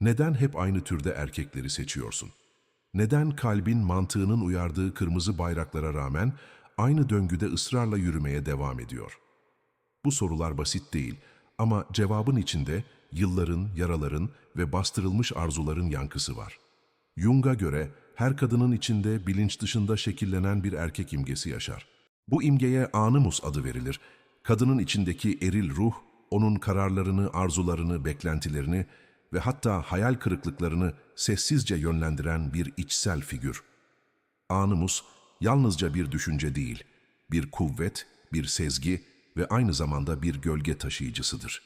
Neden hep aynı türde erkekleri seçiyorsun? Neden kalbin mantığının uyardığı kırmızı bayraklara rağmen aynı döngüde ısrarla yürümeye devam ediyor? Bu sorular basit değil ama cevabın içinde yılların, yaraların ve bastırılmış arzuların yankısı var. Jung'a göre her kadının içinde bilinç dışında şekillenen bir erkek imgesi yaşar. Bu imgeye animus adı verilir. Kadının içindeki eril ruh, onun kararlarını, arzularını, beklentilerini ve hatta hayal kırıklıklarını sessizce yönlendiren bir içsel figür. Animus yalnızca bir düşünce değil, bir kuvvet, bir sezgi ve aynı zamanda bir gölge taşıyıcısıdır.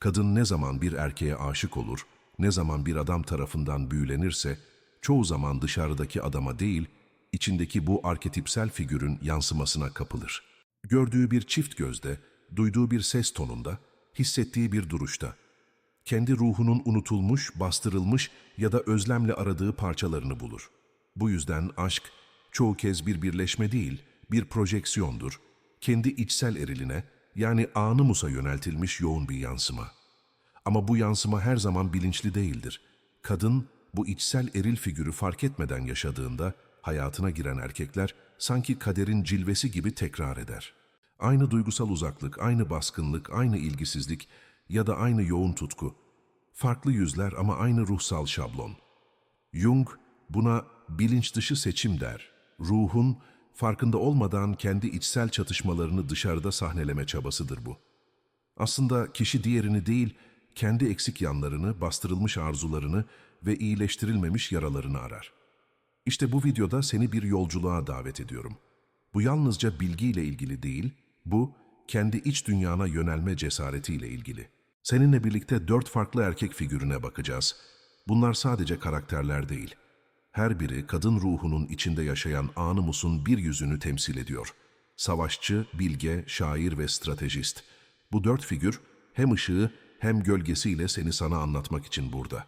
Kadın ne zaman bir erkeğe aşık olur, ne zaman bir adam tarafından büyülenirse, çoğu zaman dışarıdaki adama değil, içindeki bu arketipsel figürün yansımasına kapılır. Gördüğü bir çift gözde, duyduğu bir ses tonunda, hissettiği bir duruşta, kendi ruhunun unutulmuş, bastırılmış ya da özlemle aradığı parçalarını bulur. Bu yüzden aşk çoğu kez bir birleşme değil, bir projeksiyondur. Kendi içsel eriline yani animusa yöneltilmiş yoğun bir yansıma. Ama bu yansıma her zaman bilinçli değildir. Kadın bu içsel eril figürü fark etmeden yaşadığında hayatına giren erkekler sanki kaderin cilvesi gibi tekrar eder. Aynı duygusal uzaklık, aynı baskınlık, aynı ilgisizlik ya da aynı yoğun tutku. Farklı yüzler ama aynı ruhsal şablon. Jung buna bilinç dışı seçim der. Ruhun farkında olmadan kendi içsel çatışmalarını dışarıda sahneleme çabasıdır bu. Aslında kişi diğerini değil, kendi eksik yanlarını, bastırılmış arzularını ve iyileştirilmemiş yaralarını arar. İşte bu videoda seni bir yolculuğa davet ediyorum. Bu yalnızca bilgiyle ilgili değil, bu kendi iç dünyana yönelme cesaretiyle ilgili. Seninle birlikte dört farklı erkek figürüne bakacağız. Bunlar sadece karakterler değil. Her biri kadın ruhunun içinde yaşayan animusun bir yüzünü temsil ediyor. Savaşçı, bilge, şair ve stratejist. Bu dört figür hem ışığı hem gölgesiyle seni sana anlatmak için burada.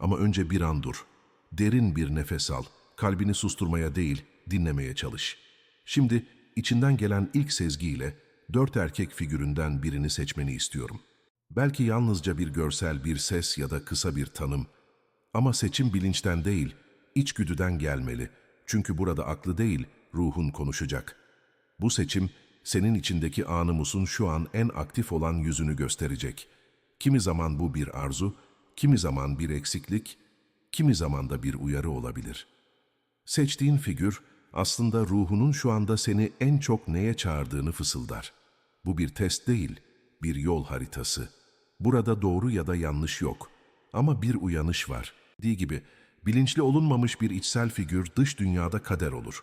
Ama önce bir an dur. Derin bir nefes al. Kalbini susturmaya değil, dinlemeye çalış. Şimdi içinden gelen ilk sezgiyle dört erkek figüründen birini seçmeni istiyorum. Belki yalnızca bir görsel, bir ses ya da kısa bir tanım. Ama seçim bilinçten değil, içgüdüden gelmeli. Çünkü burada aklı değil, ruhun konuşacak. Bu seçim, senin içindeki animusun şu an en aktif olan yüzünü gösterecek. Kimi zaman bu bir arzu, kimi zaman bir eksiklik, kimi zaman da bir uyarı olabilir. Seçtiğin figür, aslında ruhunun şu anda seni en çok neye çağırdığını fısıldar. Bu bir test değil, bir yol haritası. Burada doğru ya da yanlış yok. Ama bir uyanış var. Dediği gibi, bilinçli olunmamış bir içsel figür dış dünyada kader olur.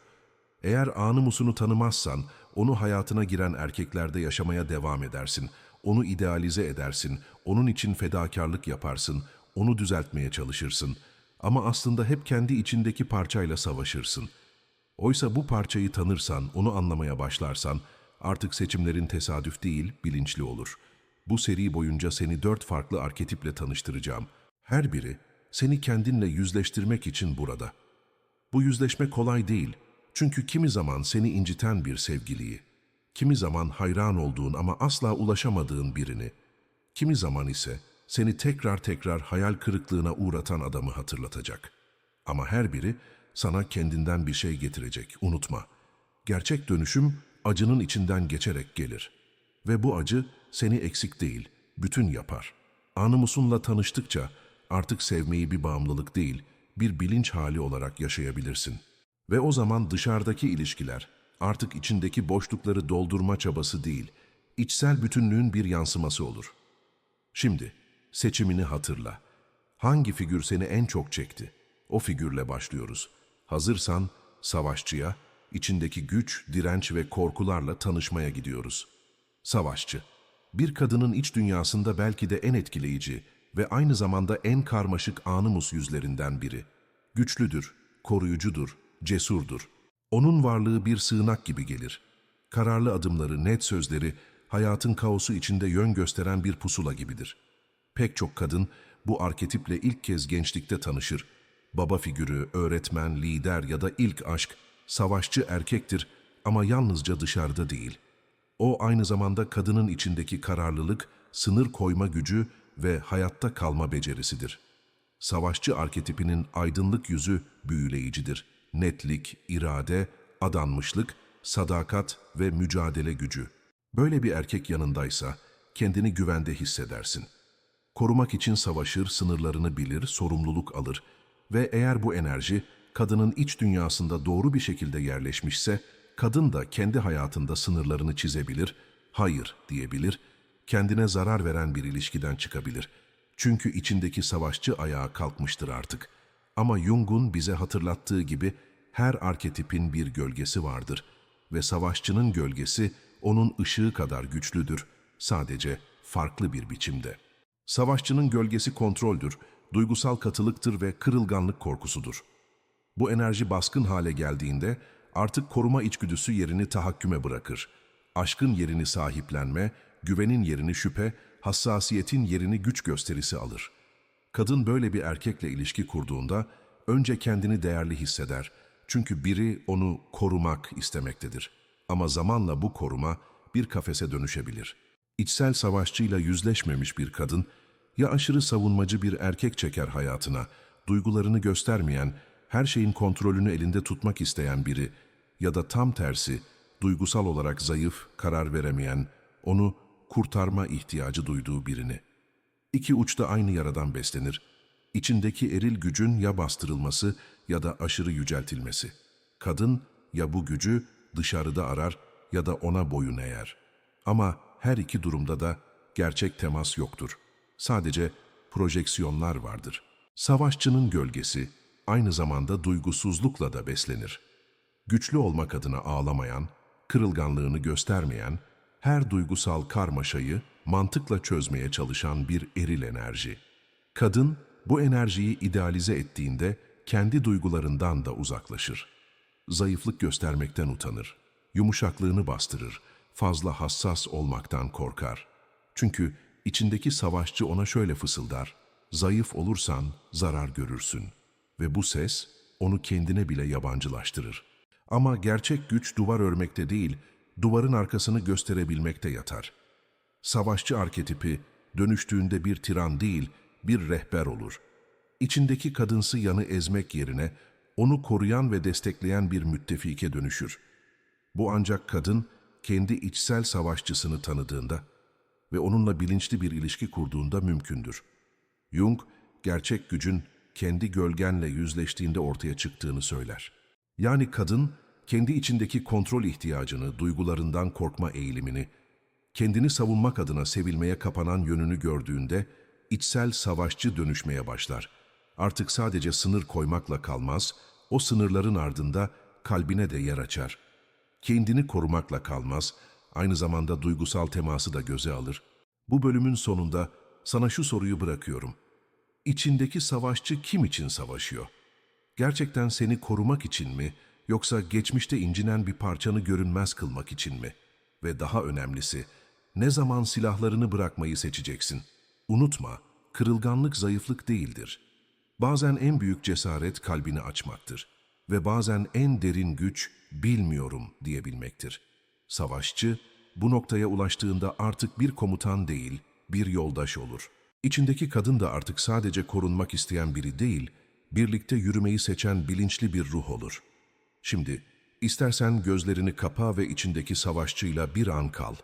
Eğer animusunu tanımazsan, onu hayatına giren erkeklerde yaşamaya devam edersin. Onu idealize edersin, onun için fedakarlık yaparsın, onu düzeltmeye çalışırsın. Ama aslında hep kendi içindeki parçayla savaşırsın. Oysa bu parçayı tanırsan, onu anlamaya başlarsan, artık seçimlerin tesadüf değil, bilinçli olur. Bu seri boyunca seni dört farklı arketiple tanıştıracağım. Her biri seni kendinle yüzleştirmek için burada. Bu yüzleşme kolay değil. Çünkü kimi zaman seni inciten bir sevgiliyi, kimi zaman hayran olduğun ama asla ulaşamadığın birini, kimi zaman ise seni tekrar tekrar hayal kırıklığına uğratan adamı hatırlatacak. Ama her biri sana kendinden bir şey getirecek, unutma. Gerçek dönüşüm acının içinden geçerek gelir. Ve bu acı seni eksik değil, bütün yapar. Animusunla tanıştıkça artık sevmeyi bir bağımlılık değil, bir bilinç hali olarak yaşayabilirsin. Ve o zaman dışarıdaki ilişkiler artık içindeki boşlukları doldurma çabası değil, içsel bütünlüğün bir yansıması olur. Şimdi seçimini hatırla. Hangi figür seni en çok çekti? O figürle başlıyoruz. Hazırsan savaşçıya, içindeki güç, direnç ve korkularla tanışmaya gidiyoruz. Savaşçı. Bir kadının iç dünyasında belki de en etkileyici ve aynı zamanda en karmaşık animus yüzlerinden biri. Güçlüdür, koruyucudur, cesurdur. Onun varlığı bir sığınak gibi gelir. Kararlı adımları, net sözleri, hayatın kaosu içinde yön gösteren bir pusula gibidir. Pek çok kadın bu arketiple ilk kez gençlikte tanışır. Baba figürü, öğretmen, lider ya da ilk aşk, savaşçı erkektir ama yalnızca dışarıda değil. O aynı zamanda kadının içindeki kararlılık, sınır koyma gücü ve hayatta kalma becerisidir. Savaşçı arketipinin aydınlık yüzü büyüleyicidir. Netlik, irade, adanmışlık, sadakat ve mücadele gücü. Böyle bir erkek yanındaysa kendini güvende hissedersin. Korumak için savaşır, sınırlarını bilir, sorumluluk alır ve eğer bu enerji kadının iç dünyasında doğru bir şekilde yerleşmişse, kadın da kendi hayatında sınırlarını çizebilir, hayır diyebilir, kendine zarar veren bir ilişkiden çıkabilir. Çünkü içindeki savaşçı ayağa kalkmıştır artık. Ama Jung'un bize hatırlattığı gibi her arketipin bir gölgesi vardır ve savaşçının gölgesi onun ışığı kadar güçlüdür, sadece farklı bir biçimde. Savaşçının gölgesi kontroldür, duygusal katılıktır ve kırılganlık korkusudur. Bu enerji baskın hale geldiğinde artık koruma içgüdüsü yerini tahakküme bırakır. Aşkın yerini sahiplenme, güvenin yerini şüphe, hassasiyetin yerini güç gösterisi alır. Kadın böyle bir erkekle ilişki kurduğunda önce kendini değerli hisseder. Çünkü biri onu korumak istemektedir. Ama zamanla bu koruma bir kafese dönüşebilir. İçsel savaşçıyla yüzleşmemiş bir kadın ya aşırı savunmacı bir erkek çeker hayatına, duygularını göstermeyen, her şeyin kontrolünü elinde tutmak isteyen biri ya da tam tersi, duygusal olarak zayıf, karar veremeyen, onu kurtarma ihtiyacı duyduğu birini. İki uçta aynı yaradan beslenir. İçindeki eril gücün ya bastırılması ya da aşırı yüceltilmesi. Kadın ya bu gücü dışarıda arar ya da ona boyun eğer. Ama her iki durumda da gerçek temas yoktur. Sadece projeksiyonlar vardır. Savaşçının gölgesi aynı zamanda duygusuzlukla da beslenir. Güçlü olmak adına ağlamayan, kırılganlığını göstermeyen, her duygusal karmaşayı mantıkla çözmeye çalışan bir eril enerji. Kadın bu enerjiyi idealize ettiğinde kendi duygularından da uzaklaşır. Zayıflık göstermekten utanır, yumuşaklığını bastırır, fazla hassas olmaktan korkar. Çünkü içindeki savaşçı ona şöyle fısıldar, zayıf olursan zarar görürsün. Ve bu ses onu kendine bile yabancılaştırır. Ama gerçek güç duvar örmekte değil, duvarın arkasını gösterebilmekte yatar. Savaşçı arketipi dönüştüğünde bir tiran değil, bir rehber olur. İçindeki kadınsı yanı ezmek yerine onu koruyan ve destekleyen bir müttefike dönüşür. Bu ancak kadın kendi içsel savaşçısını tanıdığında ve onunla bilinçli bir ilişki kurduğunda mümkündür. Jung, gerçek gücün kendi gölgenle yüzleştiğinde ortaya çıktığını söyler. Yani kadın, kendi içindeki kontrol ihtiyacını, duygularından korkma eğilimini, kendini savunmak adına sevilmeye kapanan yönünü gördüğünde içsel savaşçı dönüşmeye başlar. Artık sadece sınır koymakla kalmaz, o sınırların ardında kalbine de yer açar. Kendini korumakla kalmaz, aynı zamanda duygusal teması da göze alır. Bu bölümün sonunda sana şu soruyu bırakıyorum. İçindeki savaşçı kim için savaşıyor? Gerçekten seni korumak için mi, yoksa geçmişte incinen bir parçanı görünmez kılmak için mi? Ve daha önemlisi, ne zaman silahlarını bırakmayı seçeceksin? Unutma, kırılganlık zayıflık değildir. Bazen en büyük cesaret kalbini açmaktır. Ve bazen en derin güç bilmiyorum diyebilmektir. Savaşçı, bu noktaya ulaştığında artık bir komutan değil, bir yoldaş olur. İçindeki kadın da artık sadece korunmak isteyen biri değil, birlikte yürümeyi seçen bilinçli bir ruh olur. Şimdi, istersen gözlerini kapa ve içindeki savaşçıyla bir an kal.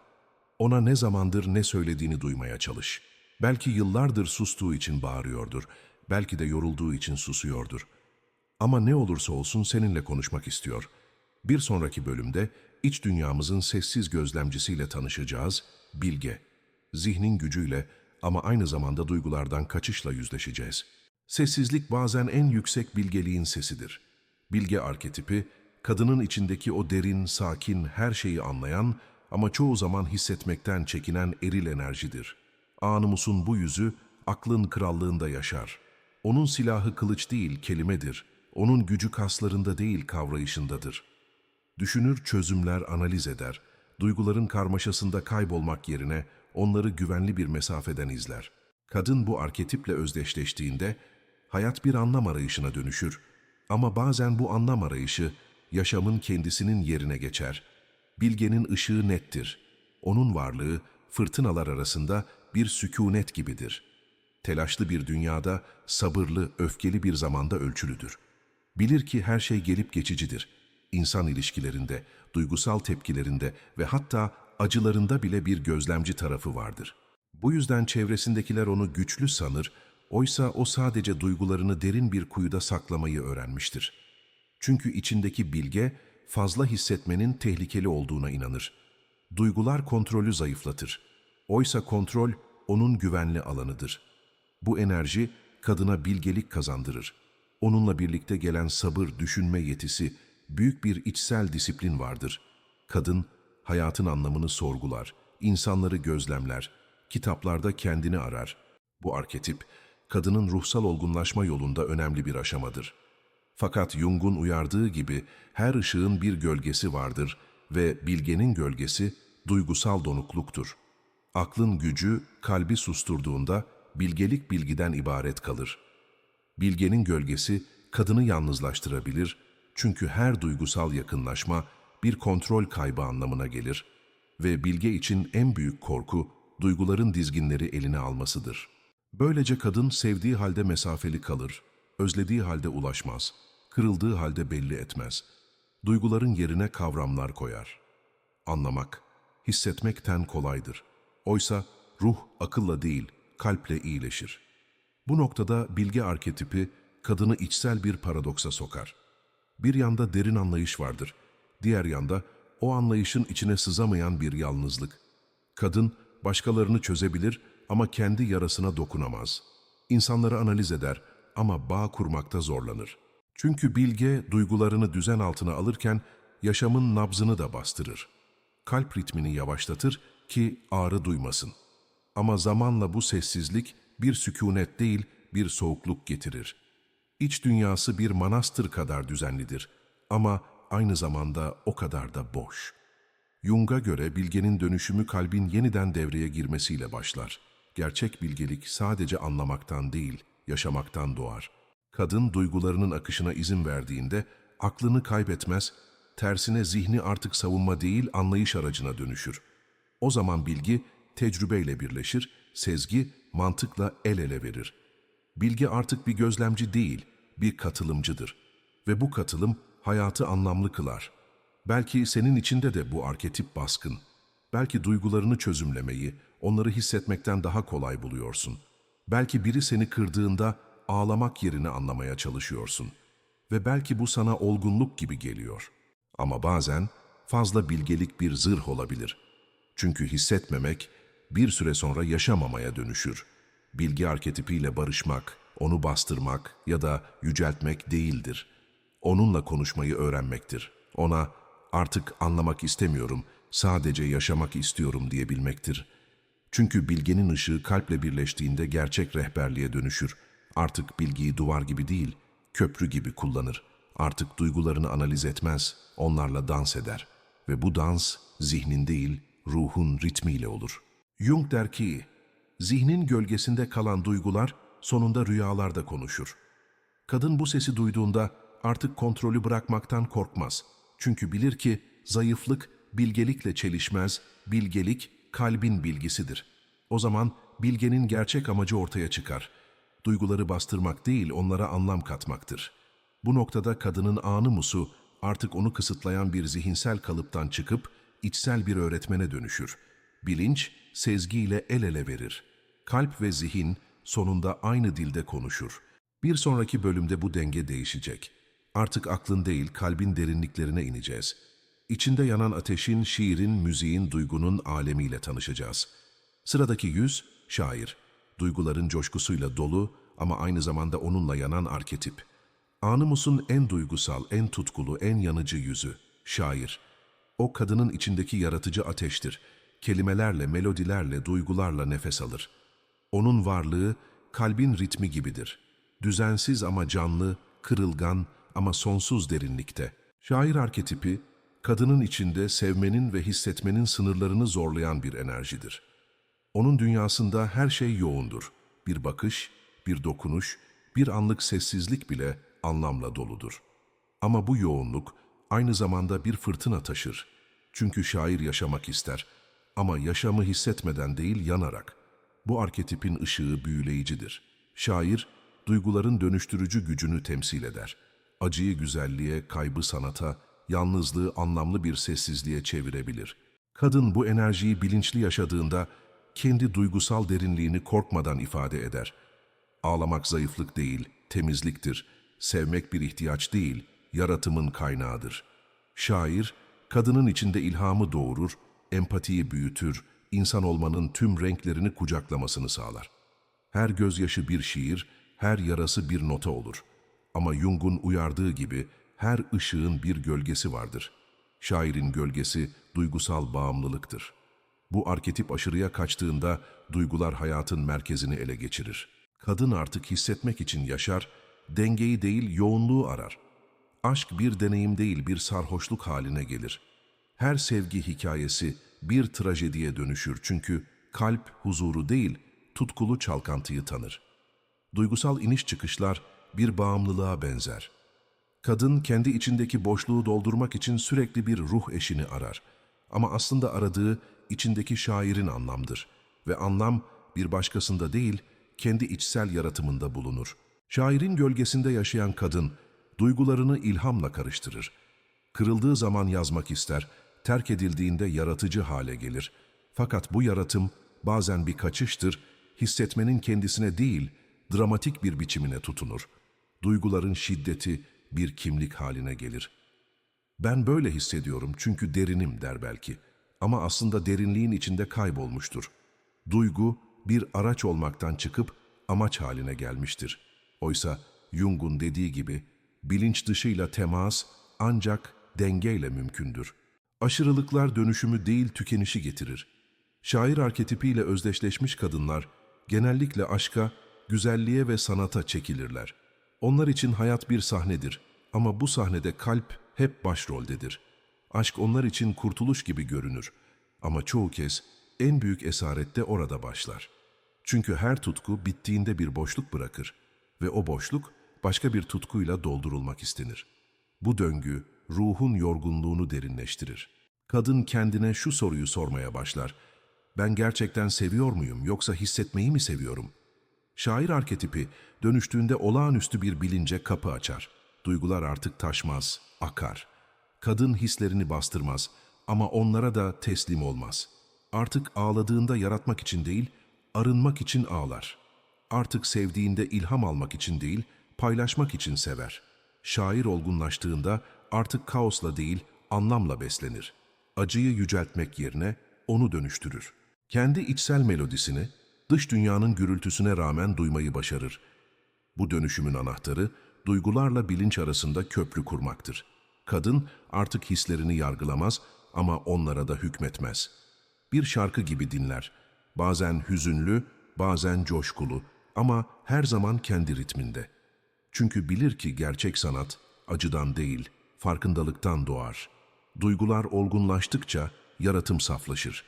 Ona ne zamandır ne söylediğini duymaya çalış. Belki yıllardır sustuğu için bağırıyordur, belki de yorulduğu için susuyordur. Ama ne olursa olsun seninle konuşmak istiyor. Bir sonraki bölümde iç dünyamızın sessiz gözlemcisiyle tanışacağız, Bilge. Zihnin gücüyle ama aynı zamanda duygulardan kaçışla yüzleşeceğiz. Sessizlik bazen en yüksek bilgeliğin sesidir. Bilge arketipi, kadının içindeki o derin, sakin, her şeyi anlayan ama çoğu zaman hissetmekten çekinen eril enerjidir. Anımus'un bu yüzü aklın krallığında yaşar. Onun silahı kılıç değil, kelimedir. Onun gücü kaslarında değil, kavrayışındadır. Düşünür, çözümler, analiz eder. Duyguların karmaşasında kaybolmak yerine onları güvenli bir mesafeden izler. Kadın bu arketiple özdeşleştiğinde hayat bir anlam arayışına dönüşür. Ama bazen bu anlam arayışı yaşamın kendisinin yerine geçer. Bilgenin ışığı nettir. Onun varlığı fırtınalar arasında bir sükunet gibidir. Telaşlı bir dünyada sabırlı, öfkeli bir zamanda ölçülüdür. Bilir ki her şey gelip geçicidir. İnsan ilişkilerinde, duygusal tepkilerinde ve hatta acılarında bile bir gözlemci tarafı vardır. Bu yüzden çevresindekiler onu güçlü sanır, oysa o sadece duygularını derin bir kuyuda saklamayı öğrenmiştir. Çünkü içindeki bilge fazla hissetmenin tehlikeli olduğuna inanır. Duygular kontrolü zayıflatır. Oysa kontrol onun güvenli alanıdır. Bu enerji kadına bilgelik kazandırır. Onunla birlikte gelen sabır, düşünme yetisi, büyük bir içsel disiplin vardır. Kadın hayatın anlamını sorgular, insanları gözlemler, kitaplarda kendini arar. Bu arketip kadının ruhsal olgunlaşma yolunda önemli bir aşamadır. Fakat Jung'un uyardığı gibi her ışığın bir gölgesi vardır ve bilgenin gölgesi duygusal donukluktur. Aklın gücü kalbi susturduğunda bilgelik bilgiden ibaret kalır. Bilgenin gölgesi kadını yalnızlaştırabilir çünkü her duygusal yakınlaşma bir kontrol kaybı anlamına gelir ve bilge için en büyük korku duyguların dizginleri eline almasıdır. Böylece kadın sevdiği halde mesafeli kalır, özlediği halde ulaşmaz, kırıldığı halde belli etmez. Duyguların yerine kavramlar koyar. Anlamak, hissetmekten kolaydır. Oysa ruh akılla değil, kalple iyileşir. Bu noktada bilge arketipi kadını içsel bir paradoksa sokar. Bir yanda derin anlayış vardır, diğer yanda o anlayışın içine sızamayan bir yalnızlık. Kadın başkalarını çözebilir ama kendi yarasına dokunamaz. İnsanları analiz eder ama bağ kurmakta zorlanır. Çünkü bilge duygularını düzen altına alırken yaşamın nabzını da bastırır. Kalp ritmini yavaşlatır ki ağrı duymasın. Ama zamanla bu sessizlik bir sükunet değil bir soğukluk getirir. İç dünyası bir manastır kadar düzenlidir ama aynı zamanda o kadar da boş. Jung'a göre bilgenin dönüşümü kalbin yeniden devreye girmesiyle başlar. Gerçek bilgelik sadece anlamaktan değil, yaşamaktan doğar. Kadın duygularının akışına izin verdiğinde aklını kaybetmez, tersine zihni artık savunma değil anlayış aracına dönüşür. O zaman bilgi tecrübeyle birleşir, sezgi mantıkla el ele verir. Bilgi artık bir gözlemci değil, bir katılımcıdır. Ve bu katılım hayatı anlamlı kılar. Belki senin içinde de bu arketip baskın. Belki duygularını çözümlemeyi, onları hissetmekten daha kolay buluyorsun. Belki biri seni kırdığında ağlamak yerine anlamaya çalışıyorsun. Ve belki bu sana olgunluk gibi geliyor. Ama bazen fazla bilgelik bir zırh olabilir. Çünkü hissetmemek bir süre sonra yaşamamaya dönüşür. Bilgi arketipiyle barışmak, onu bastırmak ya da yüceltmek değildir. Onunla konuşmayı öğrenmektir. Ona artık anlamak istemiyorum, sadece yaşamak istiyorum diyebilmektir. Çünkü bilgenin ışığı kalple birleştiğinde gerçek rehberliğe dönüşür. Artık bilgiyi duvar gibi değil, köprü gibi kullanır. Artık duygularını analiz etmez, onlarla dans eder. Ve bu dans zihnin değil, ruhun ritmiyle olur. Jung der ki, zihnin gölgesinde kalan duygular sonunda rüyalarda konuşur. Kadın bu sesi duyduğunda artık kontrolü bırakmaktan korkmaz. Çünkü bilir ki zayıflık bilgelikle çelişmez, bilgelik kalbin bilgisidir. O zaman bilgenin gerçek amacı ortaya çıkar. Duyguları bastırmak değil, onlara anlam katmaktır. Bu noktada kadının anı musu artık onu kısıtlayan bir zihinsel kalıptan çıkıp içsel bir öğretmene dönüşür. Bilinç, sezgiyle el ele verir. Kalp ve zihin sonunda aynı dilde konuşur. Bir sonraki bölümde bu denge değişecek. Artık aklın değil, kalbin derinliklerine ineceğiz. İçinde yanan ateşin, şiirin, müziğin, duygunun alemiyle tanışacağız. Sıradaki yüz, şair. Duyguların coşkusuyla dolu ama aynı zamanda onunla yanan arketip. Animus'un en duygusal, en tutkulu, en yanıcı yüzü, şair. O kadının içindeki yaratıcı ateştir. Kelimelerle, melodilerle, duygularla nefes alır. Onun varlığı kalbin ritmi gibidir. Düzensiz ama canlı, kırılgan ama sonsuz derinlikte. Şair arketipi, kadının içinde sevmenin ve hissetmenin sınırlarını zorlayan bir enerjidir. Onun dünyasında her şey yoğundur. Bir bakış, bir dokunuş, bir anlık sessizlik bile anlamla doludur. Ama bu yoğunluk aynı zamanda bir fırtına taşır. Çünkü şair yaşamak ister ama yaşamı hissetmeden değil yanarak. Bu arketipin ışığı büyüleyicidir. Şair, duyguların dönüştürücü gücünü temsil eder. Acıyı güzelliğe, kaybı sanata, yalnızlığı anlamlı bir sessizliğe çevirebilir. Kadın bu enerjiyi bilinçli yaşadığında kendi duygusal derinliğini korkmadan ifade eder. Ağlamak zayıflık değil, temizliktir. Sevmek bir ihtiyaç değil, yaratımın kaynağıdır. Şair, kadının içinde ilhamı doğurur, empatiyi büyütür, insan olmanın tüm renklerini kucaklamasını sağlar. Her gözyaşı bir şiir, her yarası bir nota olur. Ama Jung'un uyardığı gibi her ışığın bir gölgesi vardır. Şairin gölgesi duygusal bağımlılıktır. Bu arketip aşırıya kaçtığında duygular hayatın merkezini ele geçirir. Kadın artık hissetmek için yaşar, dengeyi değil yoğunluğu arar. Aşk bir deneyim değil bir sarhoşluk haline gelir. Her sevgi hikayesi bir trajediye dönüşür çünkü kalp huzuru değil, tutkulu çalkantıyı tanır. Duygusal iniş çıkışlar bir bağımlılığa benzer. Kadın kendi içindeki boşluğu doldurmak için sürekli bir ruh eşini arar. Ama aslında aradığı içindeki şairin anlamdır. Ve anlam bir başkasında değil, kendi içsel yaratımında bulunur. Şairin gölgesinde yaşayan kadın, duygularını ilhamla karıştırır. Kırıldığı zaman yazmak ister, terk edildiğinde yaratıcı hale gelir. Fakat bu yaratım bazen bir kaçıştır, hissetmenin kendisine değil, dramatik bir biçimine tutunur. Duyguların şiddeti bir kimlik haline gelir. Ben böyle hissediyorum çünkü derinim der belki. Ama aslında derinliğin içinde kaybolmuştur. Duygu bir araç olmaktan çıkıp amaç haline gelmiştir. Oysa Jung'un dediği gibi bilinç dışıyla temas ancak dengeyle mümkündür. Aşırılıklar dönüşümü değil tükenişi getirir. Şair arketipiyle özdeşleşmiş kadınlar genellikle aşka, güzelliğe ve sanata çekilirler. Onlar için hayat bir sahnedir ama bu sahnede kalp hep başroldedir. Aşk onlar için kurtuluş gibi görünür ama çoğu kez en büyük esarette orada başlar. Çünkü her tutku bittiğinde bir boşluk bırakır ve o boşluk başka bir tutkuyla doldurulmak istenir. Bu döngü ruhun yorgunluğunu derinleştirir. Kadın kendine şu soruyu sormaya başlar. Ben gerçekten seviyor muyum yoksa hissetmeyi mi seviyorum? Şair arketipi dönüştüğünde olağanüstü bir bilince kapı açar. Duygular artık taşmaz, akar. Kadın hislerini bastırmaz ama onlara da teslim olmaz. Artık ağladığında yaratmak için değil, arınmak için ağlar. Artık sevdiğinde ilham almak için değil, paylaşmak için sever. Şair olgunlaştığında artık kaosla değil, anlamla beslenir. Acıyı yüceltmek yerine onu dönüştürür. Kendi içsel melodisini, dış dünyanın gürültüsüne rağmen duymayı başarır. Bu dönüşümün anahtarı, duygularla bilinç arasında köprü kurmaktır. Kadın artık hislerini yargılamaz ama onlara da hükmetmez. Bir şarkı gibi dinler. Bazen hüzünlü, bazen coşkulu ama her zaman kendi ritminde. Çünkü bilir ki gerçek sanat acıdan değil, farkındalıktan doğar. Duygular olgunlaştıkça yaratım saflaşır.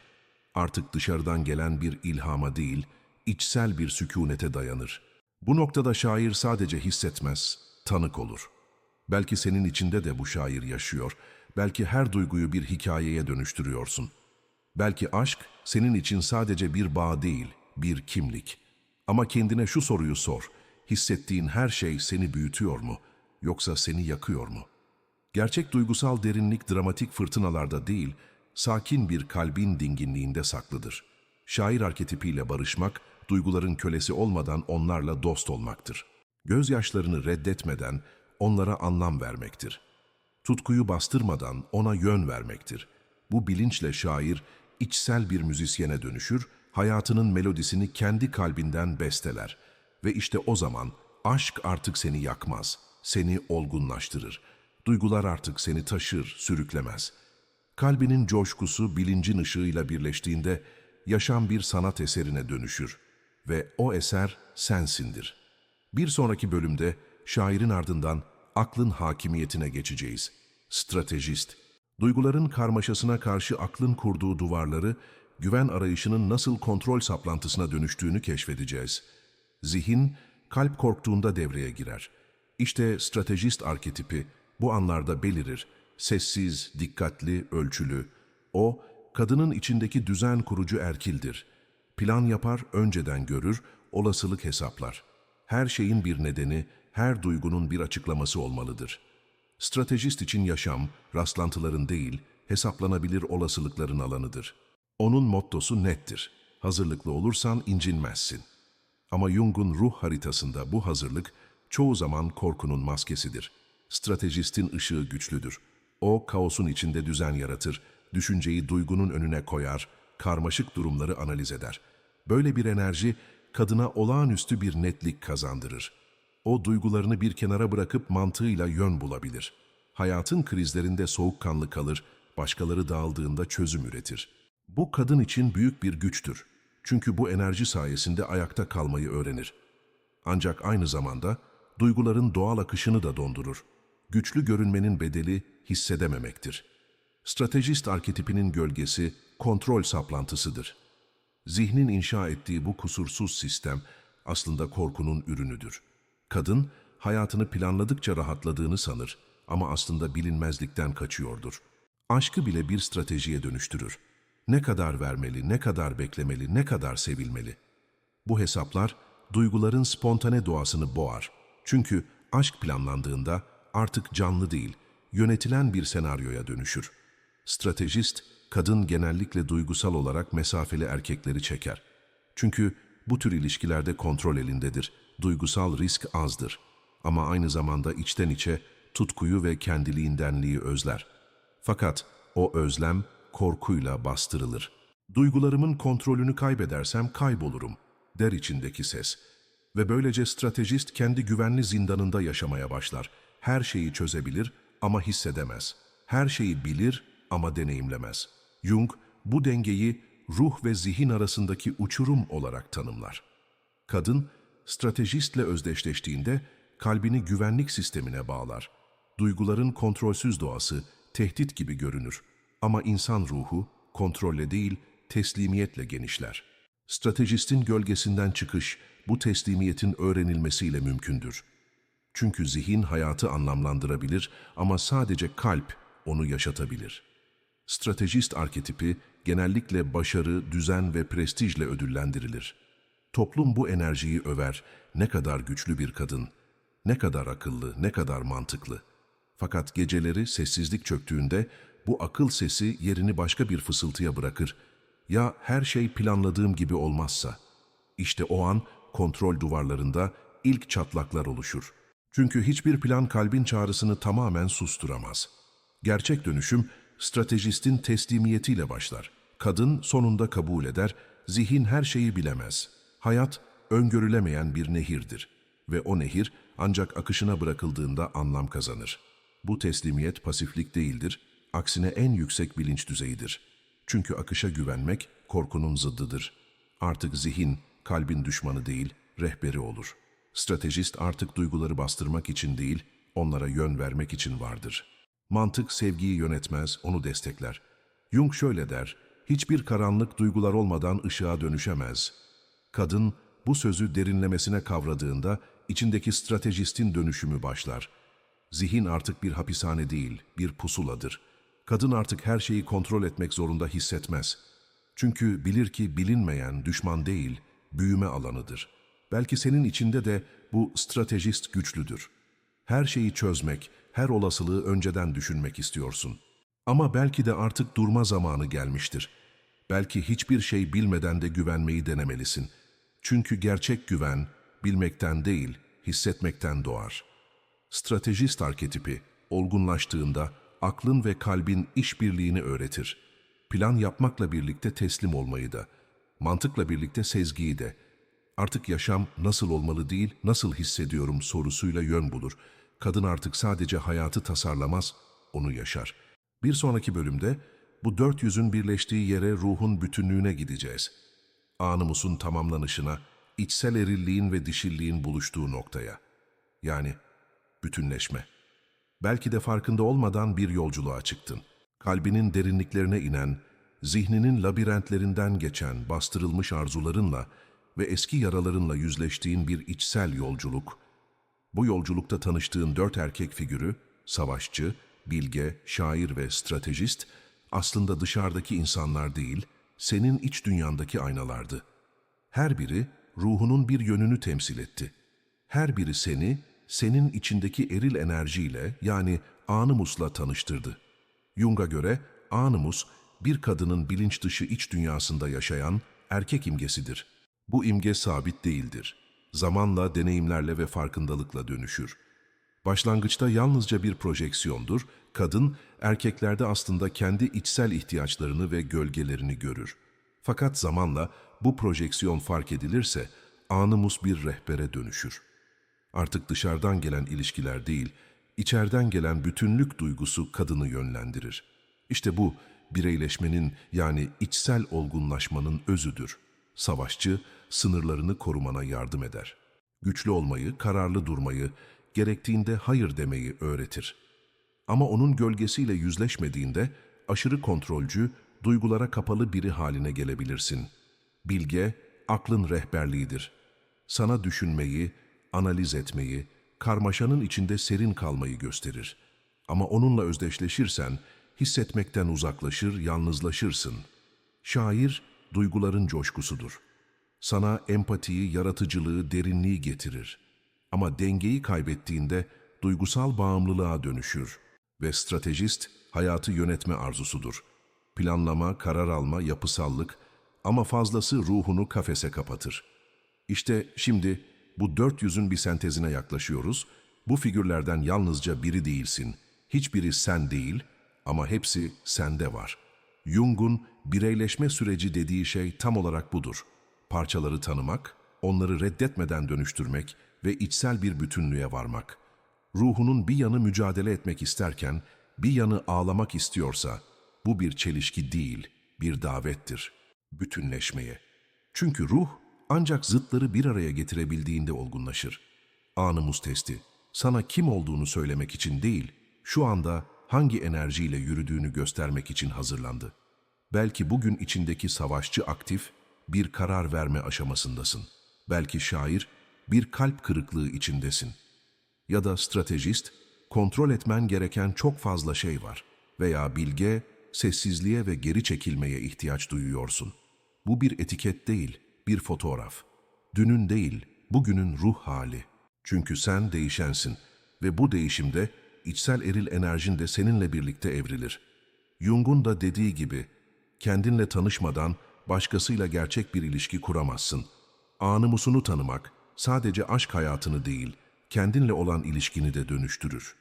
Artık dışarıdan gelen bir ilhama değil, içsel bir sükunete dayanır. Bu noktada şair sadece hissetmez, tanık olur. Belki senin içinde de bu şair yaşıyor. Belki her duyguyu bir hikayeye dönüştürüyorsun. Belki aşk senin için sadece bir bağ değil, bir kimlik. Ama kendine şu soruyu sor. Hissettiğin her şey seni büyütüyor mu? Yoksa seni yakıyor mu? Gerçek duygusal derinlik dramatik fırtınalarda değil, sakin bir kalbin dinginliğinde saklıdır. Şair arketipiyle barışmak, duyguların kölesi olmadan onlarla dost olmaktır. Gözyaşlarını reddetmeden onlara anlam vermektir. Tutkuyu bastırmadan ona yön vermektir. Bu bilinçle şair içsel bir müzisyene dönüşür, hayatının melodisini kendi kalbinden besteler. Ve işte o zaman aşk artık seni yakmaz, seni olgunlaştırır. Duygular artık seni taşır, sürüklemez. Kalbinin coşkusu bilincin ışığıyla birleştiğinde yaşam bir sanat eserine dönüşür ve o eser sensindir. Bir sonraki bölümde şairin ardından aklın hakimiyetine geçeceğiz. Stratejist, duyguların karmaşasına karşı aklın kurduğu duvarları, güven arayışının nasıl kontrol saplantısına dönüştüğünü keşfedeceğiz. Zihin, kalp korktuğunda devreye girer. İşte stratejist arketipi bu anlarda belirir. Sessiz, dikkatli, ölçülü. O, kadının içindeki düzen kurucu erkildir. Plan yapar, önceden görür, olasılık hesaplar. Her şeyin bir nedeni, her duygunun bir açıklaması olmalıdır. Stratejist için yaşam, rastlantıların değil, hesaplanabilir olasılıkların alanıdır. Onun mottosu nettir. Hazırlıklı olursan incinmezsin. Ama Jung'un ruh haritasında bu hazırlık çoğu zaman korkunun maskesidir. Stratejistin ışığı güçlüdür. O kaosun içinde düzen yaratır, düşünceyi duygunun önüne koyar, karmaşık durumları analiz eder. Böyle bir enerji kadına olağanüstü bir netlik kazandırır. O duygularını bir kenara bırakıp mantığıyla yön bulabilir. Hayatın krizlerinde soğukkanlı kalır, başkaları dağıldığında çözüm üretir. Bu kadın için büyük bir güçtür. Çünkü bu enerji sayesinde ayakta kalmayı öğrenir. Ancak aynı zamanda duyguların doğal akışını da dondurur. Güçlü görünmenin bedeli hissedememektir. Stratejist arketipinin gölgesi kontrol saplantısıdır. Zihnin inşa ettiği bu kusursuz sistem aslında korkunun ürünüdür. Kadın hayatını planladıkça rahatladığını sanır ama aslında bilinmezlikten kaçıyordur. Aşkı bile bir stratejiye dönüştürür. Ne kadar vermeli, ne kadar beklemeli, ne kadar sevilmeli. Bu hesaplar duyguların spontane doğasını boğar. Çünkü aşk planlandığında artık canlı değil, yönetilen bir senaryoya dönüşür. Stratejist, kadın genellikle duygusal olarak mesafeli erkekleri çeker. Çünkü bu tür ilişkilerde kontrol elindedir, duygusal risk azdır. Ama aynı zamanda içten içe tutkuyu ve kendiliğindenliği özler. Fakat o özlem korkuyla bastırılır. Duygularımın kontrolünü kaybedersem kaybolurum, der içindeki ses. Ve böylece stratejist kendi güvenli zindanında yaşamaya başlar. Her şeyi çözebilir ama hissedemez. Her şeyi bilir ama deneyimlemez. Jung bu dengeyi ruh ve zihin arasındaki uçurum olarak tanımlar. Kadın, stratejistle özdeşleştiğinde kalbini güvenlik sistemine bağlar. Duyguların kontrolsüz doğası tehdit gibi görünür ama insan ruhu kontrolle değil teslimiyetle genişler. Stratejistin gölgesinden çıkış bu teslimiyetin öğrenilmesiyle mümkündür. Çünkü zihin hayatı anlamlandırabilir ama sadece kalp onu yaşatabilir. Stratejist arketipi genellikle başarı, düzen ve prestijle ödüllendirilir. Toplum bu enerjiyi över, ne kadar güçlü bir kadın, ne kadar akıllı, ne kadar mantıklı. Fakat geceleri sessizlik çöktüğünde bu akıl sesi yerini başka bir fısıltıya bırakır. Ya her şey planladığım gibi olmazsa? İşte o an kontrol duvarlarında ilk çatlaklar oluşur. Çünkü hiçbir plan kalbin çağrısını tamamen susturamaz. Gerçek dönüşüm stratejistin teslimiyetiyle başlar. Kadın sonunda kabul eder, zihin her şeyi bilemez. Hayat öngörülemeyen bir nehirdir ve o nehir ancak akışına bırakıldığında anlam kazanır. Bu teslimiyet pasiflik değildir, aksine en yüksek bilinç düzeyidir. Çünkü akışa güvenmek korkunun zıddıdır. Artık zihin, kalbin düşmanı değil, rehberi olur. Stratejist artık duyguları bastırmak için değil, onlara yön vermek için vardır. Mantık sevgiyi yönetmez, onu destekler. Jung şöyle der, hiçbir karanlık duygular olmadan ışığa dönüşemez. Kadın bu sözü derinlemesine kavradığında içindeki stratejistin dönüşümü başlar. Zihin artık bir hapishane değil, bir pusuladır. Kadın artık her şeyi kontrol etmek zorunda hissetmez. Çünkü bilir ki bilinmeyen düşman değil, büyüme alanıdır. Belki senin içinde de bu stratejist güçlüdür. Her şeyi çözmek, her olasılığı önceden düşünmek istiyorsun. Ama belki de artık durma zamanı gelmiştir. Belki hiçbir şey bilmeden de güvenmeyi denemelisin. Çünkü gerçek güven, bilmekten değil, hissetmekten doğar. Stratejist arketipi, olgunlaştığında aklın ve kalbin işbirliğini öğretir. Plan yapmakla birlikte teslim olmayı da, mantıkla birlikte sezgiyi de. Artık yaşam nasıl olmalı değil, nasıl hissediyorum sorusuyla yön bulur. Kadın artık sadece hayatı tasarlamaz, onu yaşar. Bir sonraki bölümde bu dört yüzün birleştiği yere ruhun bütünlüğüne gideceğiz. Anımuzun tamamlanışına, içsel erilliğin ve dişilliğin buluştuğu noktaya. Yani bütünleşme. Belki de farkında olmadan bir yolculuğa çıktın. Kalbinin derinliklerine inen, zihninin labirentlerinden geçen bastırılmış arzularınla ve eski yaralarınla yüzleştiğin bir içsel yolculuk. Bu yolculukta tanıştığın dört erkek figürü, savaşçı, bilge, şair ve stratejist, aslında dışarıdaki insanlar değil, senin iç dünyandaki aynalardı. Her biri ruhunun bir yönünü temsil etti. Her biri seni, senin içindeki eril enerjiyle yani animusla tanıştırdı. Jung'a göre animus, bir kadının bilinç dışı iç dünyasında yaşayan erkek imgesidir. Bu imge sabit değildir. Zamanla, deneyimlerle ve farkındalıkla dönüşür. Başlangıçta yalnızca bir projeksiyondur, kadın erkeklerde aslında kendi içsel ihtiyaçlarını ve gölgelerini görür. Fakat zamanla bu projeksiyon fark edilirse animus bir rehbere dönüşür. Artık dışarıdan gelen ilişkiler değil, içeriden gelen bütünlük duygusu kadını yönlendirir. İşte bu bireyleşmenin yani içsel olgunlaşmanın özüdür. Savaşçı sınırlarını korumana yardım eder. Güçlü olmayı, kararlı durmayı, gerektiğinde hayır demeyi öğretir. Ama onun gölgesiyle yüzleşmediğinde aşırı kontrolcü, duygulara kapalı biri haline gelebilirsin. Bilge, aklın rehberliğidir. Sana düşünmeyi, analiz etmeyi, karmaşanın içinde serin kalmayı gösterir. Ama onunla özdeşleşirsen, hissetmekten uzaklaşır, yalnızlaşırsın. Şair, duyguların coşkusudur. Sana empatiyi, yaratıcılığı, derinliği getirir. Ama dengeyi kaybettiğinde duygusal bağımlılığa dönüşür ve stratejist hayatı yönetme arzusudur. Planlama, karar alma, yapısallık ama fazlası ruhunu kafese kapatır. İşte şimdi bu dört yüzün bir sentezine yaklaşıyoruz. Bu figürlerden yalnızca biri değilsin. Hiçbiri sen değil ama hepsi sende var. Jung'un bireyleşme süreci dediği şey tam olarak budur. Parçaları tanımak, onları reddetmeden dönüştürmek ve içsel bir bütünlüğe varmak. Ruhunun bir yanı mücadele etmek isterken, bir yanı ağlamak istiyorsa, bu bir çelişki değil, bir davettir. Bütünleşmeye. Çünkü ruh ancak zıtları bir araya getirebildiğinde olgunlaşır. Anımuz testi, sana kim olduğunu söylemek için değil, şu anda hangi enerjiyle yürüdüğünü göstermek için hazırlandı. Belki bugün içindeki savaşçı aktif, bir karar verme aşamasındasın. Belki şair, bir kalp kırıklığı içindesin. Ya da stratejist, kontrol etmen gereken çok fazla şey var. Veya bilge, sessizliğe ve geri çekilmeye ihtiyaç duyuyorsun. Bu bir etiket değil, bir fotoğraf. Dünün değil, bugünün ruh hali. Çünkü sen değişensin ve bu değişimde içsel eril enerjin de seninle birlikte evrilir. Jung'un da dediği gibi, kendinle tanışmadan başkasıyla gerçek bir ilişki kuramazsın. Anımusunu tanımak, sadece aşk hayatını değil, kendinle olan ilişkini de dönüştürür.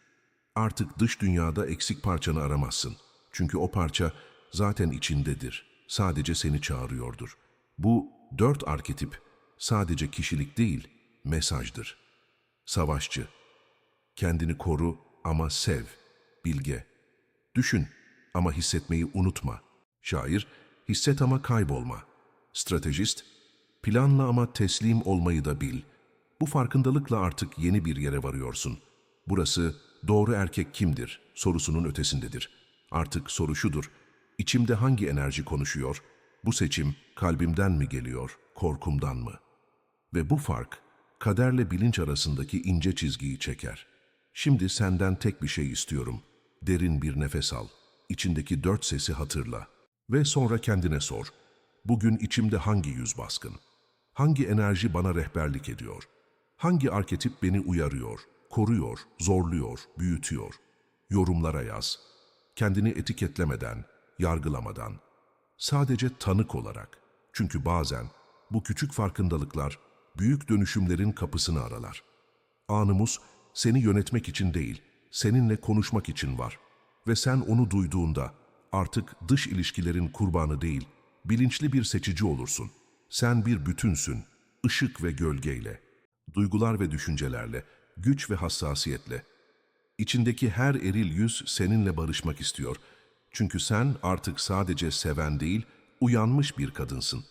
Artık dış dünyada eksik parçanı aramazsın. Çünkü o parça zaten içindedir. Sadece seni çağırıyordur. Bu dört arketip sadece kişilik değil, mesajdır. Savaşçı. Kendini koru ama sev. Bilge. Düşün ama hissetmeyi unutma. Şair, hisset ama kaybolma. Stratejist, planla ama teslim olmayı da bil. Bu farkındalıkla artık yeni bir yere varıyorsun. Burası doğru erkek kimdir sorusunun ötesindedir. Artık soru şudur. İçimde hangi enerji konuşuyor? Bu seçim kalbimden mi geliyor, korkumdan mı? Ve bu fark kaderle bilinç arasındaki ince çizgiyi çeker. Şimdi senden tek bir şey istiyorum. Derin bir nefes al. İçindeki dört sesi hatırla. Ve sonra kendine sor. Bugün içimde hangi yüz baskın? Hangi enerji bana rehberlik ediyor? Hangi arketip beni uyarıyor, koruyor, zorluyor, büyütüyor? Yorumlara yaz. Kendini etiketlemeden, yargılamadan. Sadece tanık olarak. Çünkü bazen bu küçük farkındalıklar büyük dönüşümlerin kapısını aralar. Anımız seni yönetmek için değil, seninle konuşmak için var. Ve sen onu duyduğunda artık dış ilişkilerin kurbanı değil, bilinçli bir seçici olursun. Sen bir bütünsün, ışık ve gölgeyle, duygular ve düşüncelerle, güç ve hassasiyetle. İçindeki her eril yüz seninle barışmak istiyor. Çünkü sen artık sadece seven değil, uyanmış bir kadınsın.